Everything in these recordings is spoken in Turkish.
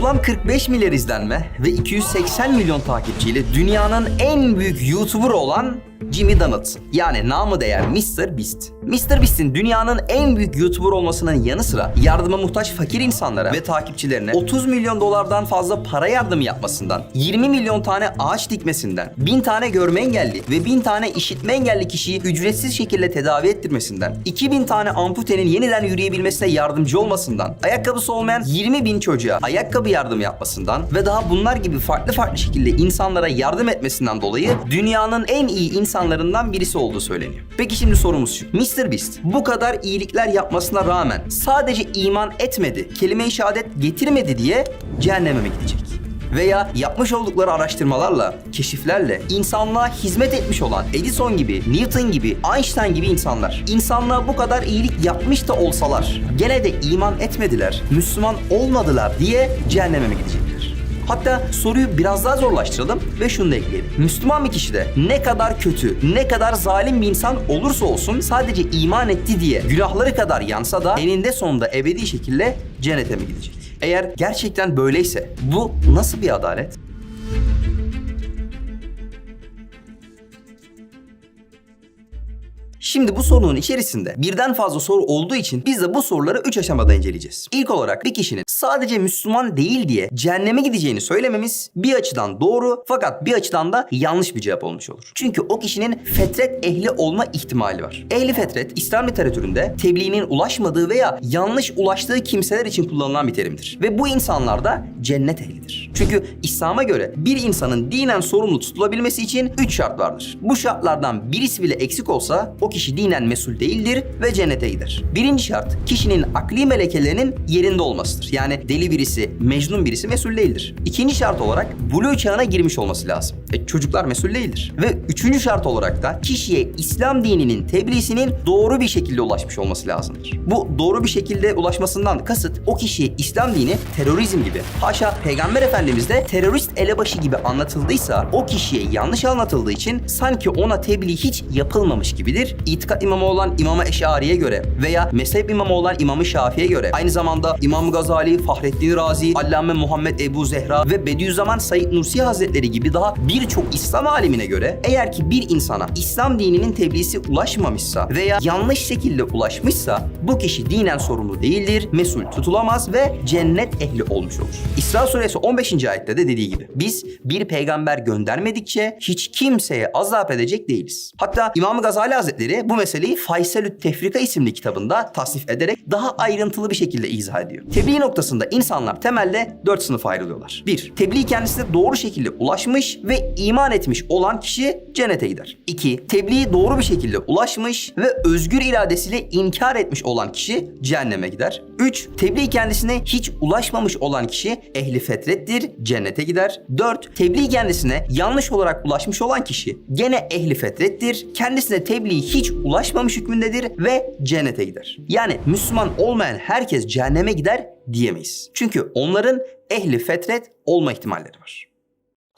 Toplam 45 milyar izlenme ve 280 milyon takipçiyle dünyanın en büyük YouTuber olan Jimmy Donaldson. Yani namı değer Mr. Beast. Mr. Beast'in dünyanın en büyük YouTuber olmasının yanı sıra yardıma muhtaç fakir insanlara ve takipçilerine 30 milyon dolardan fazla para yardımı yapmasından, 20 milyon tane ağaç dikmesinden, 1000 tane görme engelli ve 1000 tane işitme engelli kişiyi ücretsiz şekilde tedavi ettirmesinden, 2000 tane amputenin yeniden yürüyebilmesine yardımcı olmasından, ayakkabısı olmayan 20 bin çocuğa ayakkabı yardımı yapmasından ve daha bunlar gibi farklı farklı şekilde insanlara yardım etmesinden dolayı dünyanın en iyi insanlarından birisi olduğu söyleniyor. Peki şimdi sorumuz şu. Mr. Beast bu kadar iyilikler yapmasına rağmen sadece iman etmedi, kelime-i şehadet getirmedi diye cehenneme mi gidecek? Veya yapmış oldukları araştırmalarla, keşiflerle insanlığa hizmet etmiş olan Edison gibi, Newton gibi, Einstein gibi insanlar insanlığa bu kadar iyilik yapmış da olsalar gene de iman etmediler, Müslüman olmadılar diye cehenneme mi gidecekler? Hatta soruyu biraz daha zorlaştıralım ve şunu da ekleyelim. Müslüman bir kişi de ne kadar kötü, ne kadar zalim bir insan olursa olsun sadece iman etti diye günahları kadar yansa da eninde sonunda ebedi şekilde cennete mi gidecek? Eğer gerçekten böyleyse bu nasıl bir adalet? Şimdi bu sorunun içerisinde birden fazla soru olduğu için biz de bu soruları 3 aşamada inceleyeceğiz. İlk olarak bir kişinin sadece Müslüman değil diye cehenneme gideceğini söylememiz bir açıdan doğru fakat bir açıdan da yanlış bir cevap olmuş olur. Çünkü o kişinin fetret ehli olma ihtimali var. Ehli fetret İslam literatüründe tebliğinin ulaşmadığı veya yanlış ulaştığı kimseler için kullanılan bir terimdir. Ve bu insanlar da cennet ehlidir. Çünkü İslam'a göre bir insanın dinen sorumlu tutulabilmesi için 3 şart vardır. Bu şartlardan birisi bile eksik olsa o kişi dinen mesul değildir ve cennete gider. Birinci şart kişinin akli melekelerinin yerinde olmasıdır. Yani deli birisi, mecnun birisi mesul değildir. İkinci şart olarak buluğ çağına girmiş olması lazım. E, çocuklar mesul değildir. Ve üçüncü şart olarak da kişiye İslam dininin tebliğsinin doğru bir şekilde ulaşmış olması lazımdır. Bu doğru bir şekilde ulaşmasından kasıt o kişiye İslam dini terörizm gibi, haşa Peygamber Efendimiz de terörist elebaşı gibi anlatıldıysa o kişiye yanlış anlatıldığı için sanki ona tebliğ hiç yapılmamış gibidir. İtikat imamı olan İmam-ı Eşari'ye göre veya mezhep imamı olan İmam-ı Şafii'ye göre aynı zamanda İmam Gazali, Fahrettin Razi, Allame Muhammed Ebu Zehra ve Bediüzzaman Said Nursi Hazretleri gibi daha birçok İslam alimine göre eğer ki bir insana İslam dininin tebliğsi ulaşmamışsa veya yanlış şekilde ulaşmışsa bu kişi dinen sorumlu değildir, mesul tutulamaz ve cennet ehli olmuş olur. İsra suresi 15. ayette de dediği gibi biz bir peygamber göndermedikçe hiç kimseye azap edecek değiliz. Hatta İmam Gazali Hazretleri bu meseleyi Fayselü't Tefrika isimli kitabında tasnif ederek daha ayrıntılı bir şekilde izah ediyor. Tebliğ noktasında insanlar temelde dört sınıfa ayrılıyorlar. Bir, tebliğ kendisine doğru şekilde ulaşmış ve iman etmiş olan kişi cennete gider. İki, tebliğ doğru bir şekilde ulaşmış ve özgür iradesiyle inkar etmiş olan kişi cehenneme gider. Üç, tebliğ kendisine hiç ulaşmamış olan kişi ehli fetrettir, cennete gider. Dört, tebliğ kendisine yanlış olarak ulaşmış olan kişi gene ehli fetrettir, kendisine tebliğ hiç ulaşmamış hükmündedir ve cennete gider. Yani Müslüman olmayan herkes cehenneme gider diyemeyiz. Çünkü onların ehli fetret olma ihtimalleri var.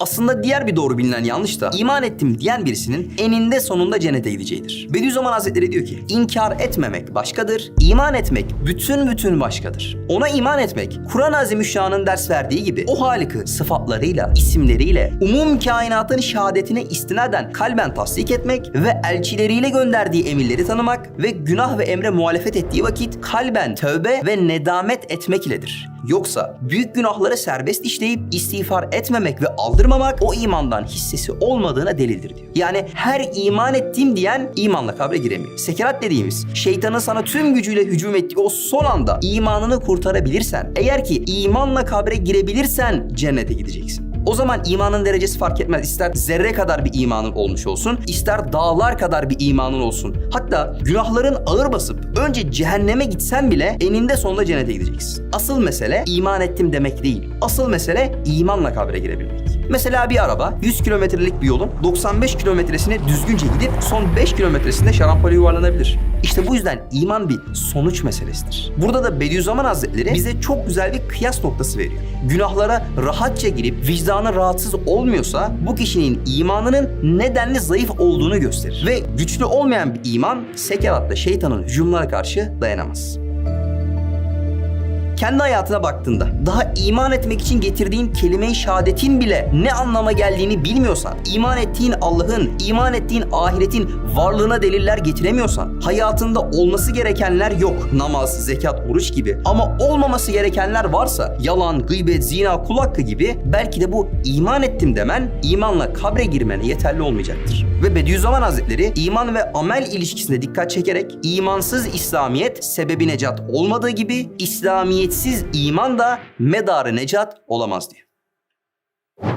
Aslında diğer bir doğru bilinen yanlış da iman ettim diyen birisinin eninde sonunda cennete gideceğidir. Bediüzzaman Hazretleri diyor ki inkar etmemek başkadır, iman etmek bütün bütün başkadır. Ona iman etmek Kur'an-ı Azimüşşan'ın ders verdiği gibi o Halık'ı sıfatlarıyla, isimleriyle, umum kainatın şehadetine istinaden kalben tasdik etmek ve elçileriyle gönderdiği emirleri tanımak ve günah ve emre muhalefet ettiği vakit kalben tövbe ve nedamet etmek iledir. Yoksa büyük günahları serbest işleyip istiğfar etmemek ve aldırmamak o imandan hissesi olmadığına delildir diyor. Yani her iman ettiğim diyen imanla kabre giremiyor. Sekerat dediğimiz şeytanın sana tüm gücüyle hücum ettiği o son anda imanını kurtarabilirsen, eğer ki imanla kabre girebilirsen cennete gideceksin. O zaman imanın derecesi fark etmez. İster zerre kadar bir imanın olmuş olsun, ister dağlar kadar bir imanın olsun. Hatta günahların ağır basıp önce cehenneme gitsen bile eninde sonunda cennete gideceksin. Asıl mesele iman ettim demek değil. Asıl mesele imanla kabre girebilmek. Mesela bir araba 100 kilometrelik bir yolun 95 kilometresini düzgünce gidip son 5 kilometresinde şarampole yuvarlanabilir. İşte bu yüzden iman bir sonuç meselesidir. Burada da Bediüzzaman Hazretleri bize çok güzel bir kıyas noktası veriyor. Günahlara rahatça girip vicdanı rahatsız olmuyorsa bu kişinin imanının nedenli zayıf olduğunu gösterir. Ve güçlü olmayan bir iman sekeratta şeytanın hücumlara karşı dayanamaz. Kendi hayatına baktığında daha iman etmek için getirdiğin kelime-i şehadetin bile ne anlama geldiğini bilmiyorsan, iman ettiğin Allah'ın, iman ettiğin ahiretin varlığına deliller getiremiyorsan, hayatında olması gerekenler yok. Namaz, zekat, oruç gibi. Ama olmaması gerekenler varsa, yalan, gıybet, zina, kul hakkı gibi belki de bu iman ettim demen imanla kabre girmene yeterli olmayacaktır. Ve Bediüzzaman Hazretleri iman ve amel ilişkisine dikkat çekerek imansız İslamiyet sebebi necat olmadığı gibi İslamiyetsiz iman da medarı necat olamaz diyor.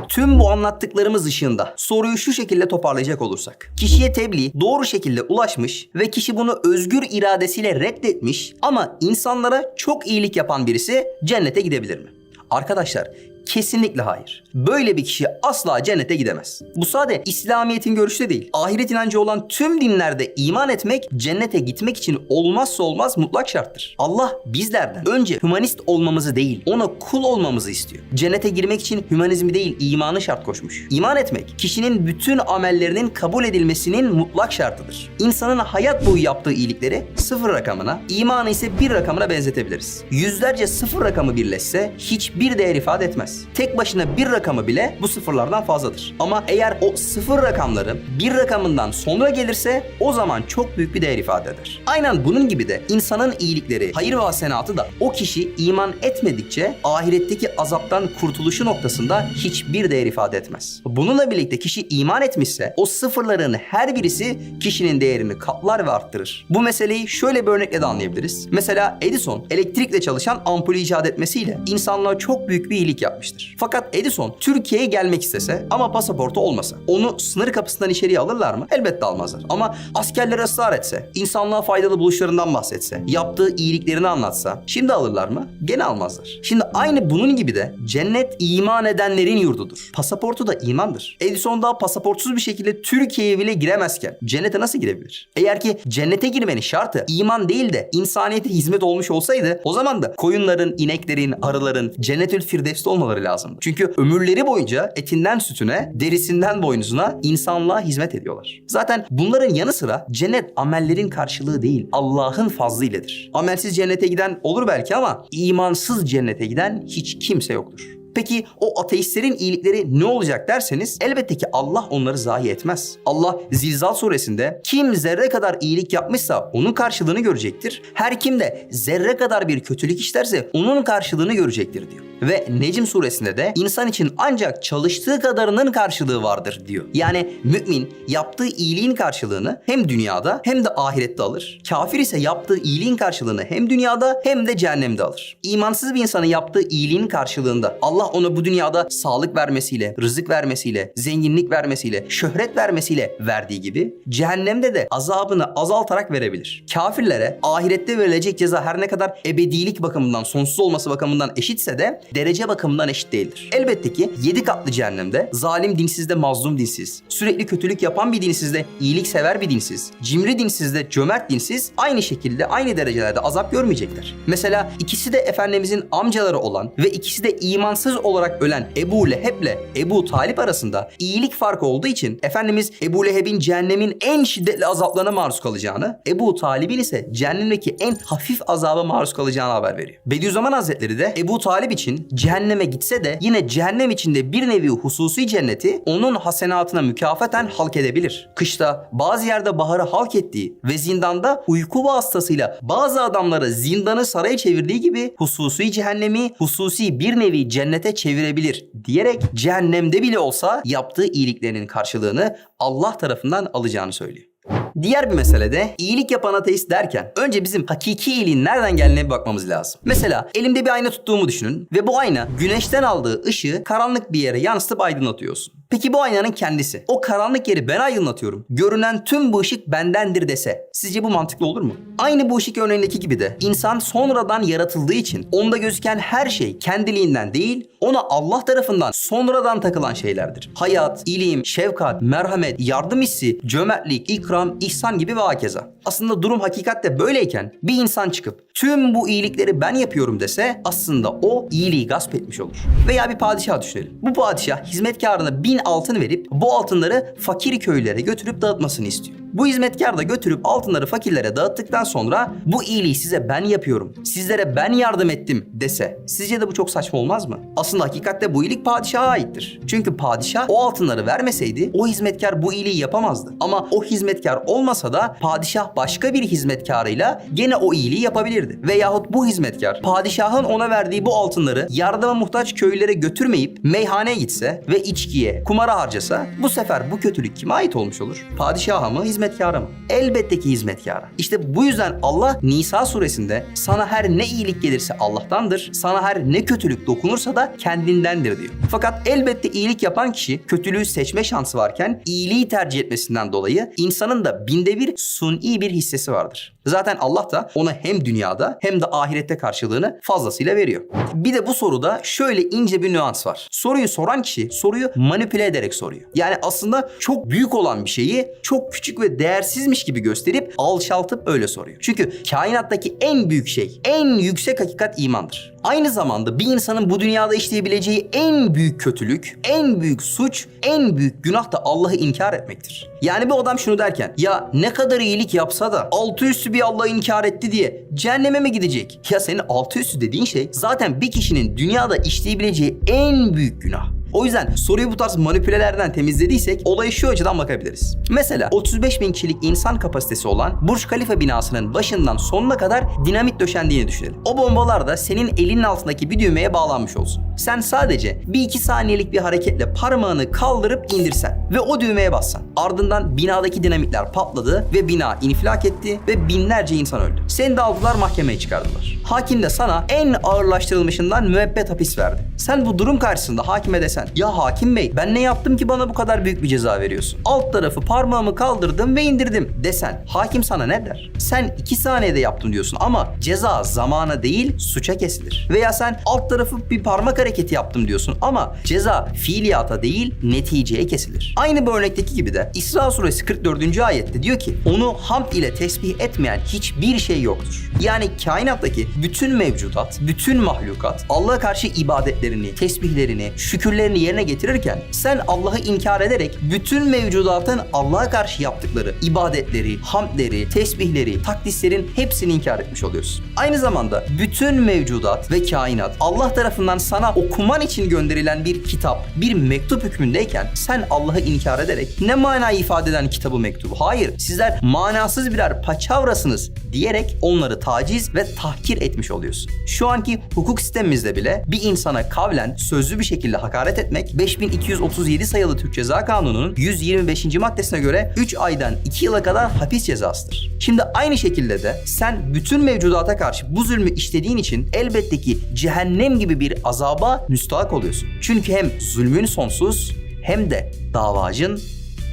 Tüm bu anlattıklarımız ışığında soruyu şu şekilde toparlayacak olursak. Kişiye tebliğ doğru şekilde ulaşmış ve kişi bunu özgür iradesiyle reddetmiş ama insanlara çok iyilik yapan birisi cennete gidebilir mi? Arkadaşlar Kesinlikle hayır. Böyle bir kişi asla cennete gidemez. Bu sade İslamiyet'in görüşü de değil. Ahiret inancı olan tüm dinlerde iman etmek cennete gitmek için olmazsa olmaz mutlak şarttır. Allah bizlerden önce hümanist olmamızı değil, ona kul olmamızı istiyor. Cennete girmek için hümanizmi değil, imanı şart koşmuş. İman etmek, kişinin bütün amellerinin kabul edilmesinin mutlak şartıdır. İnsanın hayat boyu yaptığı iyilikleri sıfır rakamına, imanı ise bir rakamına benzetebiliriz. Yüzlerce sıfır rakamı birleşse hiçbir değer ifade etmez. Tek başına bir rakamı bile bu sıfırlardan fazladır. Ama eğer o sıfır rakamları bir rakamından sonra gelirse o zaman çok büyük bir değer ifade eder. Aynen bunun gibi de insanın iyilikleri, hayır ve hasenatı da o kişi iman etmedikçe ahiretteki azaptan kurtuluşu noktasında hiçbir değer ifade etmez. Bununla birlikte kişi iman etmişse o sıfırların her birisi kişinin değerini katlar ve arttırır. Bu meseleyi şöyle bir örnekle de anlayabiliriz. Mesela Edison elektrikle çalışan ampulü icat etmesiyle insanlığa çok büyük bir iyilik yapmıştır. Fakat Edison Türkiye'ye gelmek istese ama pasaportu olmasa onu sınır kapısından içeriye alırlar mı? Elbette almazlar. Ama askerler ısrar etse, insanlığa faydalı buluşlarından bahsetse, yaptığı iyiliklerini anlatsa şimdi alırlar mı? Gene almazlar. Şimdi aynı bunun gibi de cennet iman edenlerin yurdudur. Pasaportu da imandır. Edison daha pasaportsuz bir şekilde Türkiye'ye bile giremezken cennete nasıl girebilir? Eğer ki cennete girmenin şartı iman değil de insaniyete hizmet olmuş olsaydı o zaman da koyunların, ineklerin, arıların cennetül firdevste olmaları lazımdı. Çünkü ömürleri boyunca etinden sütüne, derisinden boynuzuna insanlığa hizmet ediyorlar. Zaten bunların yanı sıra cennet amellerin karşılığı değil, Allah'ın fazlı iledir. Amelsiz cennete giden olur belki ama imansız cennete giden hiç kimse yoktur. Peki o ateistlerin iyilikleri ne olacak derseniz elbette ki Allah onları zayi etmez. Allah Zilzal suresinde kim zerre kadar iyilik yapmışsa onun karşılığını görecektir. Her kim de zerre kadar bir kötülük işlerse onun karşılığını görecektir diyor. Ve Necm suresinde de insan için ancak çalıştığı kadarının karşılığı vardır diyor. Yani mümin yaptığı iyiliğin karşılığını hem dünyada hem de ahirette alır. Kafir ise yaptığı iyiliğin karşılığını hem dünyada hem de cehennemde alır. İmansız bir insanın yaptığı iyiliğin karşılığında Allah ona bu dünyada sağlık vermesiyle, rızık vermesiyle, zenginlik vermesiyle, şöhret vermesiyle verdiği gibi cehennemde de azabını azaltarak verebilir. Kafirlere ahirette verilecek ceza her ne kadar ebedilik bakımından, sonsuz olması bakımından eşitse de derece bakımından eşit değildir. Elbette ki yedi katlı cehennemde zalim dinsizde mazlum dinsiz, sürekli kötülük yapan bir dinsizde iyilik sever bir dinsiz, cimri dinsizde cömert dinsiz aynı şekilde aynı derecelerde azap görmeyecekler. Mesela ikisi de Efendimizin amcaları olan ve ikisi de imansız olarak ölen Ebu Leheb'le Ebu Talip arasında iyilik farkı olduğu için Efendimiz Ebu Leheb'in cehennemin en şiddetli azaplarına maruz kalacağını, Ebu Talib'in ise cehennemdeki en hafif azaba maruz kalacağını haber veriyor. Bediüzzaman Hazretleri de Ebu Talip için cehenneme gitse de yine cehennem içinde bir nevi hususi cenneti onun hasenatına mükafaten halk edebilir. Kışta bazı yerde baharı halk ettiği ve zindanda uyku vasıtasıyla bazı adamları zindanı saraya çevirdiği gibi hususi cehennemi hususi bir nevi cennete çevirebilir diyerek cehennemde bile olsa yaptığı iyiliklerinin karşılığını Allah tarafından alacağını söylüyor. Diğer bir mesele de iyilik yapan ateist derken önce bizim hakiki iyiliğin nereden geldiğine bir bakmamız lazım. Mesela elimde bir ayna tuttuğumu düşünün ve bu ayna güneşten aldığı ışığı karanlık bir yere yansıtıp aydınlatıyorsun. Peki bu aynanın kendisi. O karanlık yeri ben aydınlatıyorum. Görünen tüm bu ışık bendendir dese. Sizce bu mantıklı olur mu? Aynı bu ışık örneğindeki gibi de insan sonradan yaratıldığı için onda gözüken her şey kendiliğinden değil, ona Allah tarafından sonradan takılan şeylerdir. Hayat, ilim, şefkat, merhamet, yardım hissi, cömertlik, ikram, ihsan gibi ve hakeza. Aslında durum hakikatte böyleyken bir insan çıkıp tüm bu iyilikleri ben yapıyorum dese aslında o iyiliği gasp etmiş olur. Veya bir padişah düşünelim. Bu padişah hizmetkarına bin altın verip bu altınları fakir köylere götürüp dağıtmasını istiyor. Bu hizmetkar da götürüp altınları fakirlere dağıttıktan sonra bu iyiliği size ben yapıyorum, sizlere ben yardım ettim dese sizce de bu çok saçma olmaz mı? Aslında hakikatte bu iyilik padişaha aittir. Çünkü padişah o altınları vermeseydi o hizmetkar bu iyiliği yapamazdı. Ama o hizmetkar olmasa da padişah başka bir hizmetkarıyla gene o iyiliği yapabilirdi. Veyahut bu hizmetkar padişahın ona verdiği bu altınları yardıma muhtaç köylere götürmeyip meyhaneye gitse ve içkiye, kumara harcasa bu sefer bu kötülük kime ait olmuş olur? Padişaha mı, hizmetkara mı? Elbette ki hizmetkara. İşte bu yüzden Allah Nisa suresinde sana her ne iyilik gelirse Allah'tandır, sana her ne kötülük dokunursa da kendindendir diyor. Fakat elbette iyilik yapan kişi kötülüğü seçme şansı varken iyiliği tercih etmesinden dolayı insanın da binde bir suni bir hissesi vardır. Zaten Allah da ona hem dünyada hem de ahirette karşılığını fazlasıyla veriyor. Bir de bu soruda şöyle ince bir nüans var. Soruyu soran kişi soruyu manipüle ederek soruyor. Yani aslında çok büyük olan bir şeyi çok küçük ve değersizmiş gibi gösterip alçaltıp öyle soruyor. Çünkü kainattaki en büyük şey, en yüksek hakikat imandır. Aynı zamanda bir insanın bu dünyada işleyebileceği en büyük kötülük, en büyük suç, en büyük günah da Allah'ı inkar etmektir. Yani bir adam şunu derken ya ne kadar iyilik yapsa da altı üstü bir Allah'ı inkar etti diye cehenneme mi gidecek? Ya senin altı üstü dediğin şey zaten bir kişinin dünyada işleyebileceği en büyük günah. O yüzden soruyu bu tarz manipülelerden temizlediysek olayı şu açıdan bakabiliriz. Mesela 35 bin kişilik insan kapasitesi olan Burj Khalifa binasının başından sonuna kadar dinamit döşendiğini düşünelim. O bombalar da senin elinin altındaki bir düğmeye bağlanmış olsun. Sen sadece bir iki saniyelik bir hareketle parmağını kaldırıp indirsen ve o düğmeye bassan. Ardından binadaki dinamitler patladı ve bina infilak etti ve binlerce insan öldü. Seni de aldılar mahkemeye çıkardılar. Hakim de sana en ağırlaştırılmışından müebbet hapis verdi. Sen bu durum karşısında hakime desen ya hakim bey ben ne yaptım ki bana bu kadar büyük bir ceza veriyorsun? Alt tarafı parmağımı kaldırdım ve indirdim desen hakim sana ne der? Sen iki saniyede yaptım diyorsun ama ceza zamana değil suça kesilir. Veya sen alt tarafı bir parmak hareketi yaptım diyorsun ama ceza fiiliyata değil neticeye kesilir. Aynı bu örnekteki gibi de İsra suresi 44. ayette diyor ki onu hamd ile tesbih etmeyen hiçbir şey yoktur. Yani kainattaki bütün mevcudat, bütün mahlukat Allah'a karşı ibadetlerini, tesbihlerini, şükürlerini yerine getirirken sen Allah'ı inkar ederek bütün mevcudatın Allah'a karşı yaptıkları ibadetleri, hamdleri, tesbihleri, takdislerin hepsini inkar etmiş oluyorsun. Aynı zamanda bütün mevcudat ve kainat Allah tarafından sana okuman için gönderilen bir kitap, bir mektup hükmündeyken sen Allah'ı inkar ederek ne mana ifade eden kitabı mektubu? Hayır, sizler manasız birer paçavrasınız diyerek onları taciz ve tahkir etmiş oluyorsun. Şu anki hukuk sistemimizde bile bir insana kavlen sözlü bir şekilde hakaret etmek 5237 sayılı Türk Ceza Kanunu'nun 125. maddesine göre 3 aydan 2 yıla kadar hapis cezasıdır. Şimdi aynı şekilde de sen bütün mevcudata karşı bu zulmü işlediğin için elbette ki cehennem gibi bir azaba müstahak oluyorsun. Çünkü hem zulmün sonsuz hem de davacın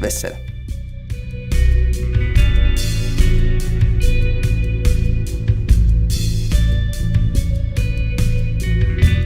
vesselam.